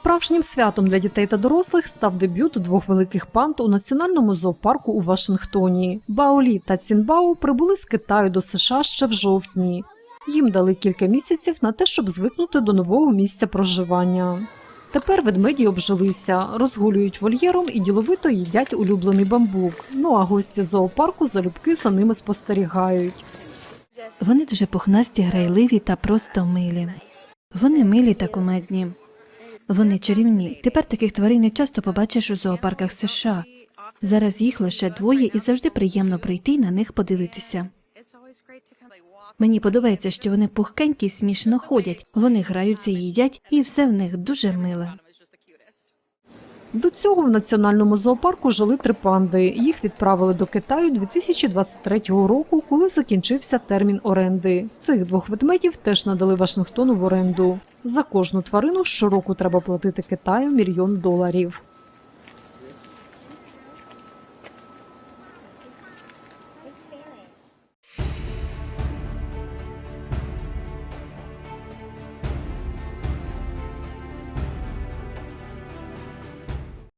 Справжнім святом для дітей та дорослих став дебют двох великих панд у національному зоопарку у Вашингтоні. Баолі та Цінбао прибули з Китаю до США ще в жовтні. Їм дали кілька місяців на те, щоб звикнути до нового місця проживання. Тепер ведмеді обжилися, розгулюють вольєром і діловито їдять улюблений бамбук. Ну а гості зоопарку залюбки за ними спостерігають. Вони дуже пухнасті, грайливі та просто милі. Вони милі та кумедні. Вони чарівні. Тепер таких тварин не часто побачиш у зоопарках США. Зараз їх лише двоє і завжди приємно прийти на них подивитися. Мені подобається, що вони пухкенькі смішно ходять. Вони граються їдять, і все в них дуже миле. До цього в національному зоопарку жили три панди. Їх відправили до Китаю 2023 року, коли закінчився термін оренди. Цих двох ведмедів теж надали Вашингтону в оренду. За кожну тварину щороку треба платити Китаю мільйон доларів.